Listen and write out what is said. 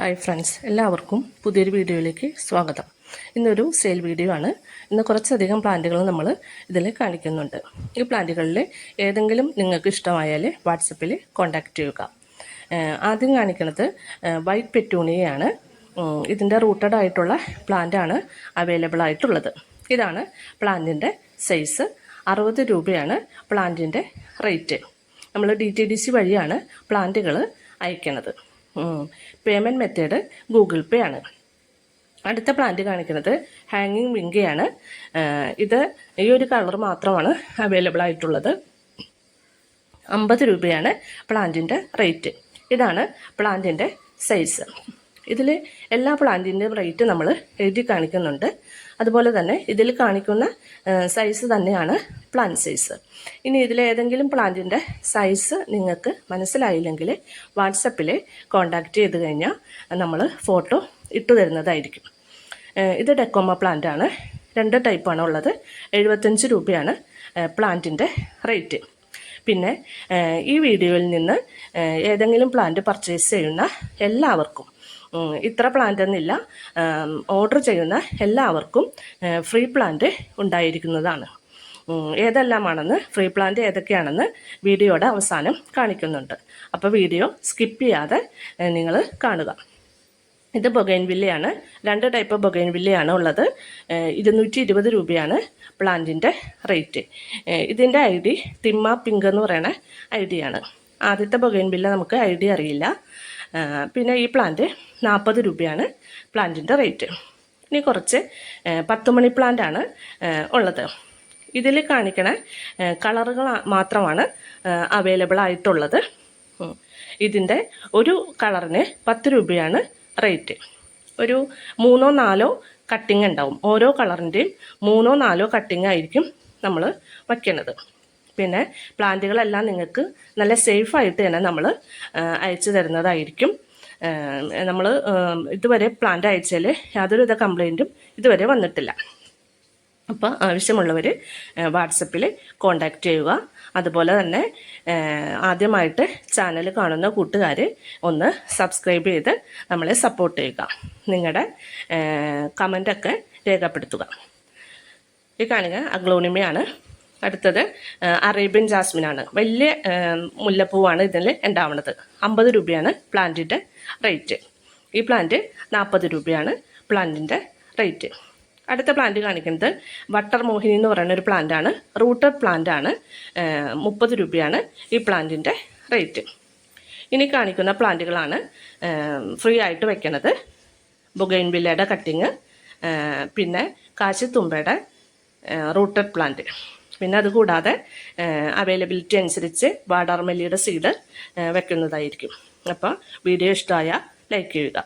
Hi friends എല്ലാവർക്കും പുതിയൊരു വീഡിയോയിലേക്ക് സ്വാഗതം. ഇന്നൊരു സെയിൽ വീഡിയോ ആണ്. ഇന്ന് കുറച്ചധികം പ്ലാന്റുകൾ നമ്മൾ ഇതിൽ കാണിക്കുന്നുണ്ട്. ഈ പ്ലാന്റുകളിൽ ഏതെങ്കിലും നിങ്ങൾക്ക് ഇഷ്ടമായാൽ വാട്സപ്പിൽ കോൺടാക്റ്റ് ചെയ്യുക. ആദ്യം കാണിക്കുന്നത് വൈറ്റ് പെറ്റൂണിയയാണ്. ഇതിന്റെ റൂട്ടഡ് ആയിട്ടുള്ള പ്ലാന്റാണ് അവൈലബിൾ ആയിട്ടുള്ളത്. ഇതാണ് പ്ലാന്റിന്റെ സൈസ് അറുപത് രൂപയാണ് പ്ലാന്റിന്റെ റേറ്റ് നമ്മൾ ഡി ടി ഡി സി വഴിയാണ് പ്ലാന്റുകൾ അയക്കണത്. പേയ്മെന്റ് മെത്തേഡ് ഗൂഗിൾ പേ ആണ്. അടുത്ത പ്ലാന്റ് കാണിക്കുന്നത് ഹാങ്ങിങ് വിങ്കയാണ് ഇത് ഈ ഒരു കളർ മാത്രമാണ് അവൈലബിൾ ആയിട്ടുള്ളത്. അമ്പത് രൂപയാണ് പ്ലാന്റിന്റെ റേറ്റ് ഇതാണ് പ്ലാന്റിന്റെ സൈസ് ഇതിൽ എല്ലാ പ്ലാന്റിന്റെയും റേറ്റ് നമ്മൾ എഴുതി കാണിക്കുന്നുണ്ട്. അതുപോലെ തന്നെ ഇതിൽ കാണിക്കുന്ന സൈസ് തന്നെയാണ് പ്ലാന്റ് സൈസ് ഇനി ഇതിൽ ഏതെങ്കിലും പ്ലാന്റിന്റെ സൈസ് നിങ്ങൾക്ക് മനസ്സിലായില്ലെങ്കിൽ വാട്സപ്പിൽ കോൺടാക്റ്റ് ചെയ്ത് കഴിഞ്ഞാൽ നമ്മൾ ഫോട്ടോ ഇട്ടു തരുന്നതായിരിക്കും. ഇത് ഡെക്കോമ പ്ലാന്റ് ആണ്. രണ്ട് ടൈപ്പാണ് ഉള്ളത്. എഴുപത്തഞ്ച് രൂപയാണ് പ്ലാന്റിന്റെ റേറ്റ് പിന്നെ ഈ വീഡിയോയിൽ നിന്ന് ഏതെങ്കിലും പ്ലാന്റ് പർച്ചേസ് ചെയ്യുന്ന എല്ലാവർക്കും ഇത്ര പ്ലാന്റ് എന്നില്ല. ഓർഡർ ചെയ്യുന്ന എല്ലാവർക്കും ഫ്രീ പ്ലാന്റ് ഉണ്ടായിരിക്കുന്നതാണ്. ഏതെല്ലാമാണെന്ന് ഫ്രീ പ്ലാന്റ് ഏതൊക്കെയാണെന്ന് വീഡിയോയുടെ അവസാനം കാണിക്കുന്നുണ്ട്. അപ്പോൾ വീഡിയോ സ്കിപ്പ് ചെയ്യാതെ നിങ്ങൾ കാണുക. ഇത് ബൊഗൈൻവില്ലയാണ് രണ്ട് ടൈപ്പ് ബൊഗൈൻവില്ലയാണ് ഉള്ളത്. ഇരുന്നൂറ്റി ഇരുപത് രൂപയാണ് പ്ലാന്റിന്റെ റേറ്റ് ഇതിന്റെ ഐ ഡി തിമ്മ പിങ്ക് എന്ന് പറയുന്ന ഐ ഡിയാണ് ആദ്യത്തെ ബൊഗൈൻവില്ല നമുക്ക് ഐ ഡി അറിയില്ല. പിന്നെ ഈ പ്ലാന്റ് നാൽപ്പത് രൂപയാണ് പ്ലാന്റിന്റെ റേറ്റ് ഇനി കുറച്ച് പത്ത് മണി പ്ലാന്റാണ് ഉള്ളത്. ഇതിൽ കാണിക്കണ കളറുകൾ മാത്രമാണ് അവൈലബിൾ ആയിട്ടുള്ളത്. ഇതിന്റെ ഒരു കളറിന് പത്ത് രൂപയാണ് റേറ്റ് ഒരു മൂന്നോ നാലോ കട്ടിങ് ഉണ്ടാവും. ഓരോ കളറിന്റെയും മൂന്നോ നാലോ കട്ടിങ് ആയിരിക്കും നമ്മൾ വയ്ക്കണത്. പിന്നെ പ്ലാന്റുകളെല്ലാം നിങ്ങൾക്ക് നല്ല സേഫായിട്ട് തന്നെ നമ്മൾ അയച്ചു തരുന്നതായിരിക്കും. നമ്മൾ ഇതുവരെ പ്ലാന്റ് അയച്ചാൽ യാതൊരുവിധ കംപ്ലൈന്റും ഇതുവരെ വന്നിട്ടില്ല. അപ്പോൾ ആവശ്യമുള്ളവർ വാട്സപ്പിൽ കോണ്ടാക്റ്റ് ചെയ്യുക. അതുപോലെ തന്നെ ആദ്യമായിട്ട് ചാനൽ കാണുന്ന കൂട്ടുകാർ ഒന്ന് സബ്സ്ക്രൈബ് ചെയ്ത് നമ്മളെ സപ്പോർട്ട് ചെയ്യുക. നിങ്ങളുടെ കമന്റൊക്കെ രേഖപ്പെടുത്തുക. ഈ കാണുക അഗ്ലോണിമയാണ്. അടുത്തത് അറേബ്യൻ ജാസ്മിനാണ്. വലിയ മുല്ലപ്പൂവാണ് ഇതിൽ ഉണ്ടാവുന്നത് അമ്പത് രൂപയാണ് പ്ലാന്റിന്റെ റേറ്റ്. ഈ പ്ലാന്റ് നാൽപ്പത് രൂപയാണ് പ്ലാന്റിന്റെ റേറ്റ്. അടുത്ത പ്ലാന്റ് കാണിക്കുന്നത് വട്ടർ മോഹിനി എന്ന് പറയുന്ന ഒരു പ്ലാന്റാണ് റൂട്ടഡ് പ്ലാന്റാണ് മുപ്പത് രൂപയാണ് ഈ പ്ലാന്റിന്റെ റേറ്റ്. ഇനി കാണിക്കുന്ന പ്ലാന്റുകളാണ് ഫ്രീ ആയിട്ട് വെക്കണത്. ബുഗൈൻവില്ലയുടെ കട്ടിങ് പിന്നെ കാശിത്തുമ്പയുടെ റൂട്ടഡ് പ്ലാന്റ് പിന്നെ അതുകൂടാതെ അവൈലബിലിറ്റി അനുസരിച്ച് വാടാർമല്ലിയുടെ സീഡ് വെക്കുന്നതായിരിക്കും. അപ്പോൾ വീഡിയോ ഇഷ്ടമായ ലൈക്ക് ചെയ്യുക.